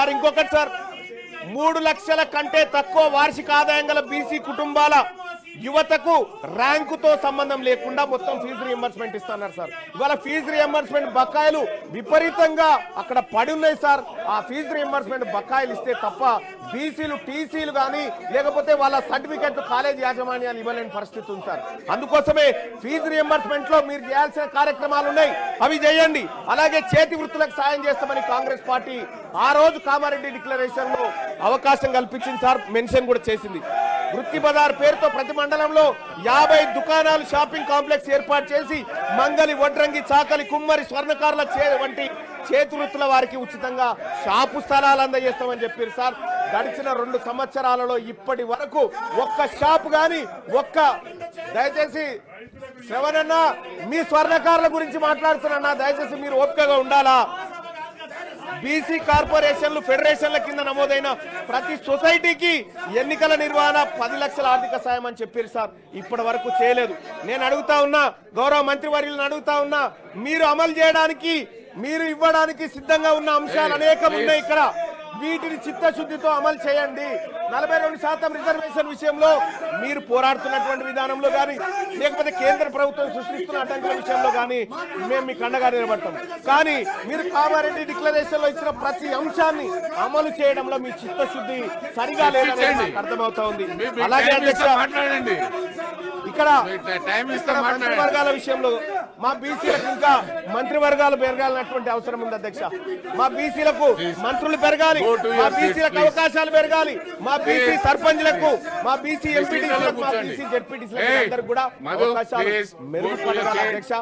Sir ఇంకొకటి sir. మూడు లక్షల కంటే తక్కువ వార్షిక ఆదాయం గల బీసీ కుటుంబాల యువతకు ర్యాంకుతో సంబంధం లేకుండా మొత్తం ఫీజు రియంబర్స్మెంట్ ఇస్తున్నారు సార్. ఇవాళ ఫీజు రియంబర్స్మెంట్ బకాయిలు విపరీతంగా అక్కడ పడి ఉన్నాయి సార్. ఆ ఫీజు రియంబర్స్మెంట్ బకాయిలు ఇస్తే తప్ప బీసీలు టీసీలు కానీ లేకపోతే వాళ్ళ సర్టిఫికెట్లు కాలేజ్ యాజమాన్యాలు ఇవ్వలేని పరిస్థితి ఉంది సార్. అందుకోసమే ఫీజు రియంబర్స్మెంట్లో మీరు చేయాల్సిన కార్యక్రమాలు ఉన్నాయి. అవి చేయండి. అలాగే చేతి వృత్తులకు సాయం చేస్తామని కాంగ్రెస్ పార్టీ ఆ రోజు కామారెడ్డి డిక్లరేషన్లో అవకాశం కల్పించింది సార్. మెన్షన్ కూడా చేసింది. వృత్తి బజార్ పేరుతో ప్రతి మండలంలో యాభై దుకాణాలు షాపింగ్ కాంప్లెక్స్ ఏర్పాటు చేసి మంగలి వడ్రంగి చాకలి కుమ్మరి స్వర్ణకారుల చే వంటి చేతి వృత్తుల వారికి ఉచితంగా షాపు స్థలాలు అందజేస్తామని చెప్పారు సార్. గడిచిన రెండు సంవత్సరాలలో ఇప్పటి వరకు ఒక్క షాప్ కానీ ఒక్క దయచేసి శ్రవణన్న మీ స్వర్ణకారుల గురించి మాట్లాడుతున్నా దయచేసి మీరు ఓపికగా ఉండాలా? బీసీ కార్పొరేషన్లు ఫెడరేషన్ల కింద నమోదైన ప్రతి సొసైటీకి ఎన్నికల నిర్వహణ పది లక్షల ఆర్థిక సాయం అని చెప్పారు సార్. ఇప్పటి వరకు చేయలేదు. నేను అడుగుతా ఉన్నా గౌరవ మంత్రి వర్యులను అడుగుతా ఉన్నా మీరు అమలు చేయడానికి మీరు ఇవ్వడానికి సిద్ధంగా ఉన్న అంశాలు అనేకం ఉన్నాయి ఇక్కడ. వీటిని చిత్తశుద్ధితో అమలు చేయండి. నలభై రెండు శాతం రిజర్వేషన్ విషయంలో మీరు పోరాడుతున్నటువంటి విధానంలో కానీ లేకపోతే కేంద్ర ప్రభుత్వం సృష్టిస్తున్న అడ్డంకుల విషయంలో కానీ మేము మీకు అండగా నిలబడతాం. కానీ మీరు కామారెడ్డి డిక్లరేషన్లో ఇచ్చిన ప్రతి అంశాన్ని అమలు చేయడంలో మీ చిత్తశుద్ధి సరిగా లేదని అర్థమవుతా ఉంది. అలాగే అధ్యక్ష ఇక్కడ మంత్రివర్గాల విషయంలో మా బీసీలకు ఇంకా మంత్రివర్గాలు పెరగాలన్నటువంటి అవసరం ఉంది అధ్యక్ష మా బీసీలకు మంత్రులు పెరగాలి మా బీసీలకు. అవకాశాలు పెరగాలి మా బీసీ. సర్పంచ్లకు మా బీసీ ఎంపీటీసీలకు మా. బీసీ జెడ్పీటీసీలకు కూడా అవకాశాలు మెరుగుపడాలి. అధ్యక్ష